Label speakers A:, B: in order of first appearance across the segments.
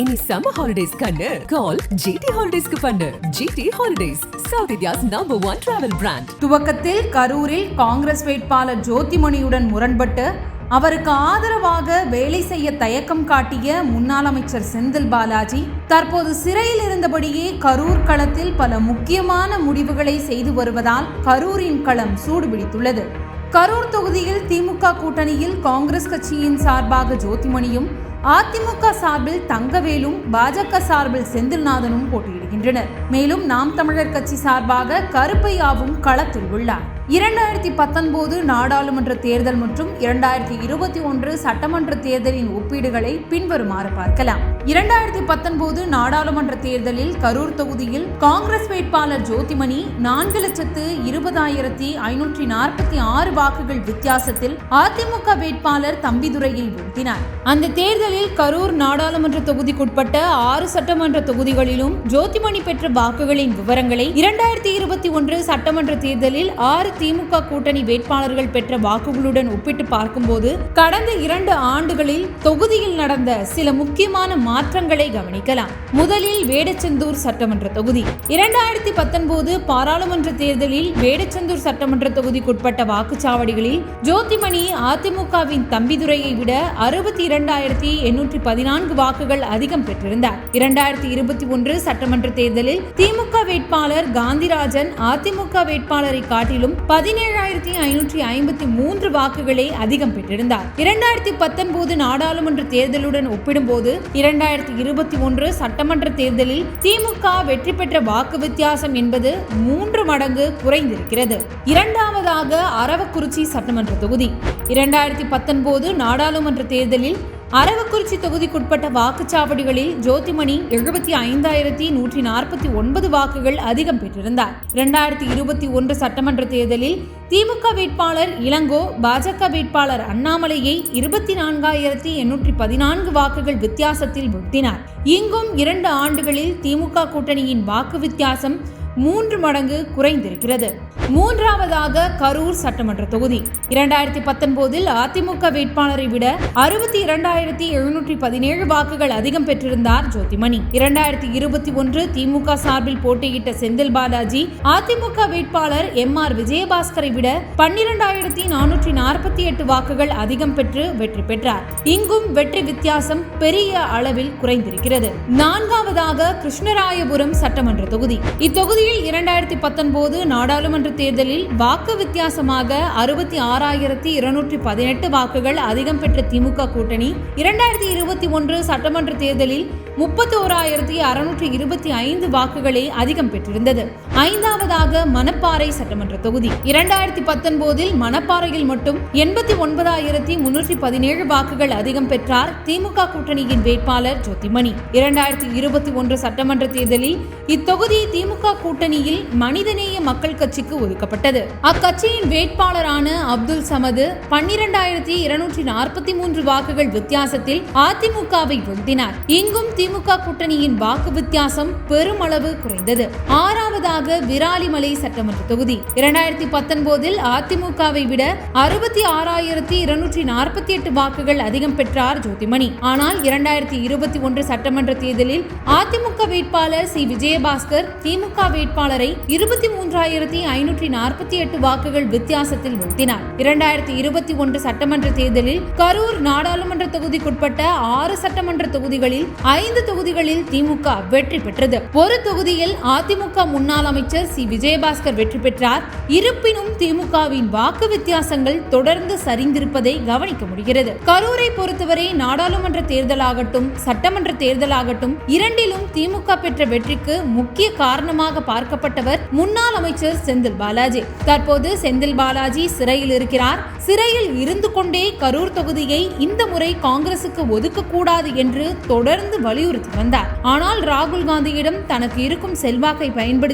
A: இனி summer holidays கண்ணு. கால் GT ஹாலிடேஸ்க்கு பண்ணு. GT holidays South India's number one travel brand
B: துவக்கத்தில் கரூரில் காங்கிரஸ் வேட்பாளர் ஜோதிமணியுடன் முரண்பட்டு அவருக்கு ஆதரவாக வேலை செய்ய தயக்கம் காட்டிய முன்னாள் அமைச்சர் செந்தில் பாலாஜி தற்போது சிறையில் இருந்தபடியே கரூர் களத்தில் பல முக்கியமான முடிவுகளை செய்து வருவதால் கரூரின் களம் சூடுபிடித்துள்ளது. கரூர் தொகுதியில் திமுக கூட்டணியில் காங்கிரஸ் கட்சியின் சார்பாக ஜோதிமணியும் அதிமுக சார்பில் தங்கவேலும் பாஜக சார்பில் செந்தில்நாதனும் போட்டியிடுகின்றனர். மேலும் நாம் தமிழர் கட்சி சார்பாக கருப்பையாவும் களத்தில் உள்ளார். இரண்டாயிரத்தி பத்தொன்பது நாடாளுமன்ற தேர்தல் மற்றும் இரண்டாயிரத்தி இருபத்தி ஒன்று சட்டமன்ற தேர்தலின் ஒப்பீடுகளை பின்வருமாறு பார்க்கலாம். இரண்டாயிரத்தி பத்தொன்பது நாடாளுமன்ற தேர்தலில் கரூர் தொகுதியில் காங்கிரஸ் வேட்பாளர் ஜோதிமணி நான்கு லட்சத்து இருபதாயிரத்தி ஐநூற்றி நாற்பத்தி ஆறு வாக்குகள் வித்தியாசத்தில் அதிமுக வேட்பாளர் தம்பிதுரையை வீழ்த்தினார். அந்த தேர்தலில் கரூர் நாடாளுமன்ற தொகுதிக்குட்பட்ட ஆறு சட்டமன்ற தொகுதிகளிலும் ஜோதிமணி பெற்ற வாக்குகளின் விவரங்களை இரண்டாயிரத்தி இருபத்தி ஒன்று சட்டமன்ற தேர்தலில் ஆறு திமுக கூட்டணி வேட்பாளர்கள் பெற்ற வாக்குகளுடன் ஒப்பிட்டு பார்க்கும்போது கடந்த இரண்டு ஆண்டுகளில் தொகுதியில் நடந்த சில முக்கியமான மாற்றங்களை கவனிக்கலாம். முதலில் வேடச்செந்தூர் சட்டமன்ற தொகுதி. இரண்டாயிரத்தி பத்தொன்பது பாராளுமன்ற தேர்தலில் வேடச்செந்தூர் சட்டமன்ற தொகுதிக்குட்பட்ட வாக்குச்சாவடிகளில் ஜோதிமணி அதிமுகவின் தம்பிதுரையை விட அறுபத்தி இரண்டாயிரத்தி எண்ணூற்றி பதினான்கு வாக்குகள் அதிகம் பெற்றிருந்தார். இரண்டாயிரத்தி இருபத்தி ஒன்று சட்டமன்ற தேர்தலில் திமுக வேட்பாளர் காந்திராஜன் அதிமுக வேட்பாளரை காட்டிலும் பதினேழாயிரத்தி ஐநூற்றி ஐம்பத்தி மூன்று வாக்குகளை அதிகம் பெற்றிருந்தார். இரண்டாயிரத்தி பத்தொன்பது நாடாளுமன்ற தேர்தலுடன் ஒப்பிடும்போது இரண்டாயிரத்தி இருபத்தி ஒன்று சட்டமன்ற தேர்தலில் திமுக வெற்றி பெற்ற வாக்கு வித்தியாசம் என்பது மூன்று மடங்கு குறைந்திருக்கிறது. இரண்டாவதாக அரவக்குறிச்சி சட்டமன்ற தொகுதி. இரண்டாயிரத்தி பத்தொன்பது நாடாளுமன்ற தேர்தலில் அரவக்குறிச்சி தொகுதிக்குட்பட்ட வாக்குச்சாவடிகளில் ஜோதிமணி எழுபத்தி ஐந்தாயிரத்தி நூற்றி நாற்பத்தி ஒன்பது வாக்குகள் அதிகம் பெற்றிருந்தார். இரண்டாயிரத்தி இருபத்தி ஒன்று சட்டமன்ற தேர்தலில் திமுக வேட்பாளர் இளங்கோ பாஜக வேட்பாளர் அண்ணாமலையை இருபத்தி நான்காயிரத்தி எண்ணூற்றி பதினான்கு வாக்குகள் வித்தியாசத்தில் வீழ்த்தினார். இங்கும் இரண்டு ஆண்டுகளில் திமுக கூட்டணியின் வாக்கு வித்தியாசம் மூன்று மடங்கு குறைந்திருக்கிறது. மூன்றாவதாக கரூர் சட்டமன்ற தொகுதி. இரண்டாயிரத்தி பத்தொன்பதில் அதிமுக வேட்பாளரை விட அறுபத்தி இரண்டாயிரத்தி எழுநூற்றி பதினேழு வாக்குகள் அதிகம் பெற்றிருந்தார் ஜோதிமணி. இரண்டாயிரத்தி இருபத்தி ஒன்று திமுக சார்பில் போட்டியிட்ட செந்தில் பாலாஜி அதிமுக வேட்பாளர் எம் ஆர் விஜயபாஸ்கரை விட பன்னிரண்டாயிரத்தி நானூற்றி நாற்பத்தி எட்டு வாக்குகள் அதிகம் பெற்று வெற்றி பெற்றார். இங்கும் வெற்றி வித்தியாசம் பெரிய அளவில் குறைந்திருக்கிறது. நான்காவதாக கிருஷ்ணராயபுரம் சட்டமன்ற தொகுதி. இத்தொகுதி இத்தொகுதியில் இரண்டாயிரத்தி பத்தொன்பது நாடாளுமன்ற தேர்தலில் வாக்கு வித்தியாசமாக அறுபத்தி ஆறாயிரத்தி இருநூற்றி பதினெட்டு வாக்குகள் அதிகம் பெற்ற திமுக கூட்டணி இரண்டாயிரத்தி இருபத்தி ஒன்று சட்டமன்ற தேர்தலில் முப்பத்தி ஓராயிரத்தி அறுநூற்றி இருபத்தி ஐந்து வாக்குகளே அதிகம் பெற்றிருந்தது. ஐந்தாவதாக மணப்பாறை சட்டமன்ற தொகுதி. இரண்டாயிரத்தி பத்தொன்பதில் மணப்பாறையில் மட்டும் எண்பத்தி ஒன்பதாயிரத்தி முன்னூற்றி பதினேழு வாக்குகள் அதிகம் பெற்றார் திமுக கூட்டணியின் வேட்பாளர் ஜோதிமணி. இரண்டாயிரத்தி இருபத்தி ஒன்று சட்டமன்ற தேர்தலில் இத்தொகுதி திமுக கூட்டணியில் மனிதநேய மக்கள் கட்சிக்கு ஒதுக்கப்பட்டது. அக்கட்சியின் வேட்பாளரான அப்துல் சமது பன்னிரண்டாயிரத்தி இருநூற்றி நாற்பத்தி மூன்று வாக்குகள் வித்தியாசத்தில் அதிமுகவை வீழ்த்தினார். இங்கும் திமுக கூட்டணியின் வாக்கு வித்தியாசம் பெருமளவு குறைந்தது. ஆறாம் ஆறாவதாக விராலிமலை சட்டமன்ற தொகுதி. இரண்டாயிரத்தி பத்தொன்பதில் அதிமுகவை விட அறுபத்தி ஆறாயிரத்தி இருநூற்றி நாற்பத்தி எட்டு வாக்குகள் அதிகம் பெற்றார் ஜோதிமணி. ஆனால் இரண்டாயிரத்தி இருபத்தி ஒன்று சட்டமன்ற தேர்தலில் அதிமுக வேட்பாளர் சி. விஜயபாஸ்கர் திமுக வேட்பாளரை இருபத்தி மூன்றாயிரத்தி ஐநூற்றி நாற்பத்தி எட்டு வாக்குகள் வித்தியாசத்தில் வீழ்த்தினார். இரண்டாயிரத்தி இருபத்தி ஒன்று சட்டமன்ற தேர்தலில் கரூர் நாடாளுமன்ற தொகுதிக்குட்பட்ட ஆறு சட்டமன்ற தொகுதிகளில் ஐந்து தொகுதிகளில் திமுக வெற்றி பெற்றது. ஒரு தொகுதியில் அதிமுக முன்னாள் அமைச்சர் சி. விஜயபாஸ்கர் வெற்றி பெற்றார். இருப்பினும் திமுகவின் வாக்கு வித்தியாசங்கள் தொடர்ந்து சரிந்திருப்பதை கவனிக்க முடிகிறது. கரூரை பொறுத்தவரை நாடாளுமன்ற தேர்தலாகட்டும் சட்டமன்ற தேர்தலாகட்டும் இரண்டிலும் திமுக பெற்ற வெற்றிக்கு முக்கிய காரணமாக பார்க்கப்பட்டவர் முன்னாள் அமைச்சர் செந்தில் பாலாஜி. தற்போது செந்தில் பாலாஜி சிறையில் இருக்கிறார். சிறையில் இருந்து கொண்டே கரூர் தொகுதியை இந்த முறை காங்கிரசுக்கு ஒதுக்கக்கூடாது என்று தொடர்ந்து வலியுறுத்தி வந்தார். ஆனால் ராகுல் காந்தியிடம் தனக்கு இருக்கும் செல்வாக்கை பயன்படுத்தி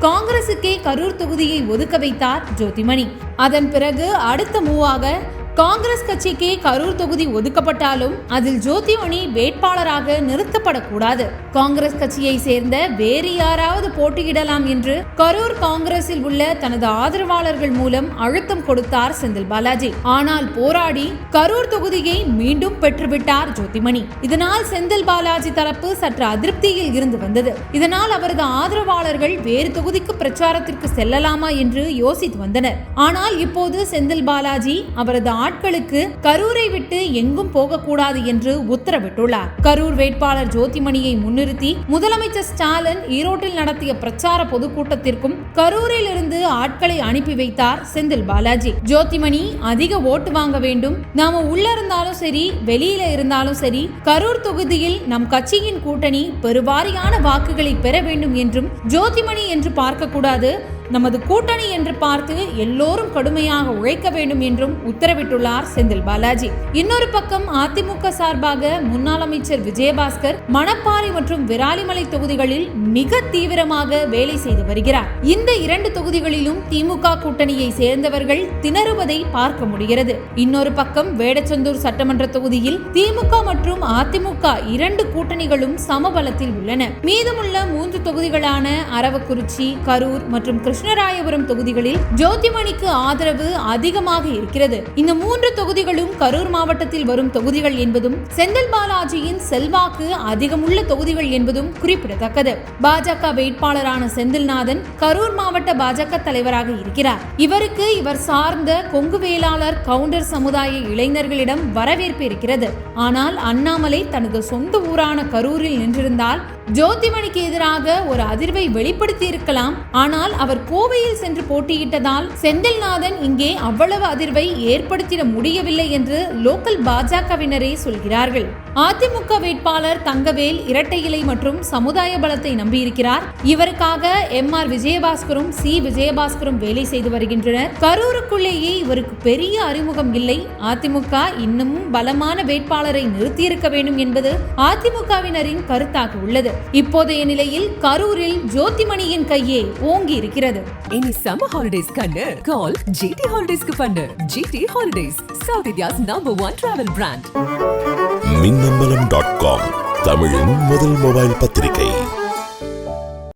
B: காங்கிரசுக்கே கரூர் தொகுதியை ஒதுக்க வைத்தார் ஜோதிமணி. அதன் பிறகு அடுத்த மூவாக காங்கிரஸ் கட்சிக்கு கரூர் தொகுதி ஒதுக்கப்பட்டாலும் அதில் ஜோதிமணி வேட்பாளராக நிறுத்தப்படக்கூடாது. காங்கிரஸ் கட்சியை சேர்ந்த வேறு யாராவது போட்டியிடலாம் என்று கரூர் காங்கிரஸில் உள்ள தனது ஆதரவாளர்கள் மூலம் அழுத்தம் கொடுத்தார் செந்தில் பாலாஜி. ஆனால் போராடி கரூர் தொகுதியை மீண்டும் பெற்றுவிட்டார் ஜோதிமணி. இதனால் செந்தில் பாலாஜி தரப்பு சற்று அதிருப்தியில் இருந்து வந்தது. இதனால் அவரது ஆதரவாளர்கள் வேறு தொகுதிக்கு பிரச்சாரத்திற்கு செல்லலாமா என்று யோசித்து வந்தனர். ஆனால் இப்போது செந்தில் பாலாஜி அவரது நாட்களுக்கு கரூரை விட்டு எங்கும் போகக்கூடாது என்று உத்தரவிட்டுள்ளார். கரூர் வேட்பாளர் ஜோதிமணியை முன்னிறுத்தி முதலமைச்சர் ஸ்டாலின் ஈரோட்டில் நடத்திய பிரச்சார பொதுக்கூட்டத்திற்கும் கரூரில் இருந்து ஆட்களை அனுப்பி வைத்தார் செந்தில் பாலாஜி. ஜோதிமணி அதிக ஓட்டு வாங்க வேண்டும். நாம உள்ள இருந்தாலும் சரி வெளியில இருந்தாலும் சரி கரூர் தொகுதியில் நம் கட்சியின் கூட்டணி பெருவாரியான வாக்குகளை பெற வேண்டும் என்றும் ஜோதிமணி என்று பார்க்கக்கூடாது. நமது கூட்டணி என்று பார்த்து எல்லோரும் கடுமையாக உழைக்க வேண்டும் என்றும் உத்தரவிட்டுள்ளார் செந்தில் பாலாஜி. இன்னொரு பக்கம் அதிமுக சார்பாக முன்னாள் அமைச்சர் விஜயபாஸ்கர் மணப்பாறை மற்றும் விராலிமலை தொகுதிகளில் மிக தீவிரமாக வேலை செய்து வருகிறார். இந்த இரண்டு தொகுதிகளிலும் திமுக கூட்டணியை சேர்ந்தவர்கள் திணறுவதை பார்க்க முடிகிறது. இன்னொரு பக்கம் வேடச்சந்தூர் சட்டமன்ற தொகுதியில் திமுக மற்றும் அதிமுக இரண்டு கூட்டணிகளும் சமபலத்தில் உள்ளன. மீதமுள்ள மூன்று தொகுதிகளான அரவக்குறிச்சி கரூர் மற்றும் கிருஷ்ண கிருஷ்ணராயபுரம் தொகுதிகளில் ஜோதிமணிக்கு ஆதரவு அதிகமாக இருக்கிறது. இந்த மூன்று தொகுதிகளும் கரூர் மாவட்டத்தில் வரும் தொகுதிகள் என்பதும் செந்தில் பாலாஜியின் செல்வாக்கு அதிகமுள்ள தொகுதிகள் என்பதும் குறிப்பிடத்தக்கது. பாஜக வேட்பாளரான செந்தில்நாதன் கரூர் மாவட்ட பாஜக தலைவராக இருக்கிறார். இவருக்கு இவர் சார்ந்த கொங்கு வேளாளர் கவுண்டர் சமுதாய இளைஞர்களிடம் வரவேற்பு இருக்கிறது. ஆனால் அண்ணாமலை தனது சொந்த ஊரான கரூரில் நின்றிருந்தால் ஜோதிமணிக்கு எதிராக ஒரு அதிர்வை வெளிப்படுத்தி இருக்கலாம் ஆனால் அவர் கோவையில் சென்று போட்டியிட்டதால் செந்தில்நாதன் இங்கே அவ்வளவு அதிர்வை ஏற்படுத்திட முடியவில்லை என்று லோக்கல் பாஜகவினரே சொல்கிறார்கள். அதிமுக வேட்பாளர் தங்கவேல் இரட்டை இலை மற்றும் சமுதாய பலத்தை நம்பியிருக்கிறார். இவருக்காக எம் ஆர் விஜயபாஸ்கரும் சி விஜயபாஸ்கரும் வேலை செய்து வருகின்றனர். கரூருக்குள்ளேயே இவருக்கு பெரிய அறிமுகம் இல்லை. அதிமுக இன்னமும் பலமான வேட்பாளரை நிறுத்தியிருக்க வேண்டும் என்பது அதிமுகவினரின் கருத்தாக உள்ளது. இப்போதைய நிலையில் கரூரில் ஜோதிமணியின் கையே ஓங்கி இருக்கிறது.
A: இனி சம்மர் ஹாலிடேஸ் கண்ணு. கால் ஜிடி ஹாலிடேஸ்க்கு பண்ணு. GT holidays South India's number one travel brand
C: Minnambalam dot com தமிழின் முதல் மொபைல் பத்திரிகை.